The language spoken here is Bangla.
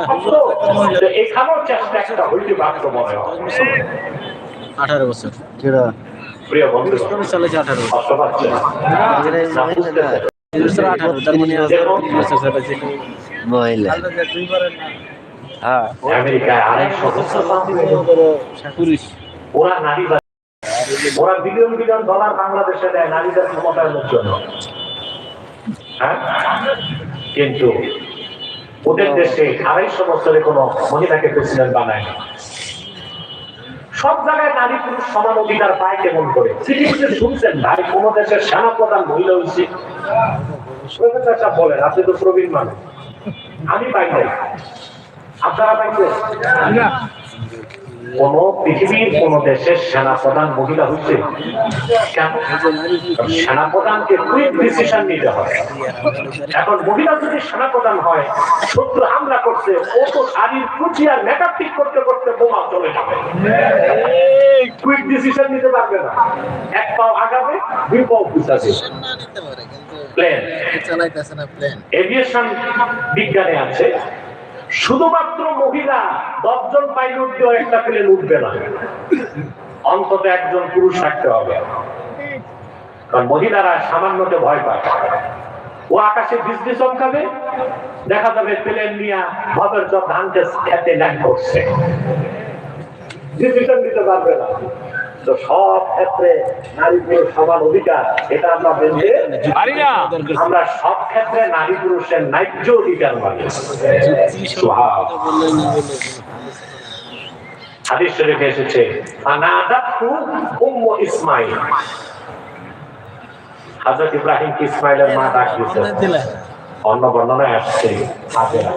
সত্য যে এখানেও চেষ্টা একটা হইতে পারতো মনে হয়। আঠারো বছর। প্রিয় বন্ধু চলেছে আঠারো আঠারো তার মানে মহিলা। হ্যাঁ। আমেরিকায় ওরা নারী ওরা বিলিয়ন বিলিয়ন ডলার বাংলাদেশে দেয় নারীদের ক্ষমতায়নের জন্য হ্যাঁ? কিন্তু ওদের দেশে আড়াইশো বছরে কোনো মহিলাকে প্রেসিডেন্ট বানায় সব জায়গায় নারী পুরুষ সমান অধিকার পায় কেমন করে? শুনছেন ভাই, কোন দেশের সেনা প্রধান মহিলা হয়েছে। বলেন, আপনি তো প্রবীণ মানুষ। আমি পাই নাই। আপনারা পাইছেন? কোন পৃথিবীর কোন দেশের সেনা প্রধান মহিলা হচ্ছে কেন? সেনা প্রধানকে কুইক ডিসিশন নিতে হয় এখন মহিলা যদি সেনা প্রধান হয় শত্রু হামলা করছে ও তো শাড়ির কুচি আর মেকআপ ঠিক করতে করতে বোমা চলে যাবে। কুইক ডিসিশন নিতে পারবে না। এক পাও আগাবে দুই পাও পিছাবে। প্লেন চালাইতেছে না প্লেন এভিয়েশন বিজ্ঞানে আছে শুধুমাত্র মহিলা দশজন পাইলট দিয়েও একটা প্লেন উঠবে না। অন্তত একজন পুরুষ থাকতে হবে। কারণ মহিলারা সামান্যতে ভয় পায়। ও আকাশে বিজলি চমকাবে, দেখা যাবে প্লেন নিয়ে ভবের চর ধানকে খেতে ল্যান্ড করছে। ডিসিশন নিতে পারবে না। তো সব ক্ষেত্রে নারী পুরুষ সমান অধিকার, এটা আমরা বেঁধে আমরা সব ক্ষেত্রে নারী পুরুষের ন্যায্য অধিকার হাদিস শরীফে এসেছে আনাদাতহু উম্মু হযরত ইব্রাহিম ইসমাইলের মা ডাক দিয়েছে। অন্য বর্ণনায় আসছে হাজেরা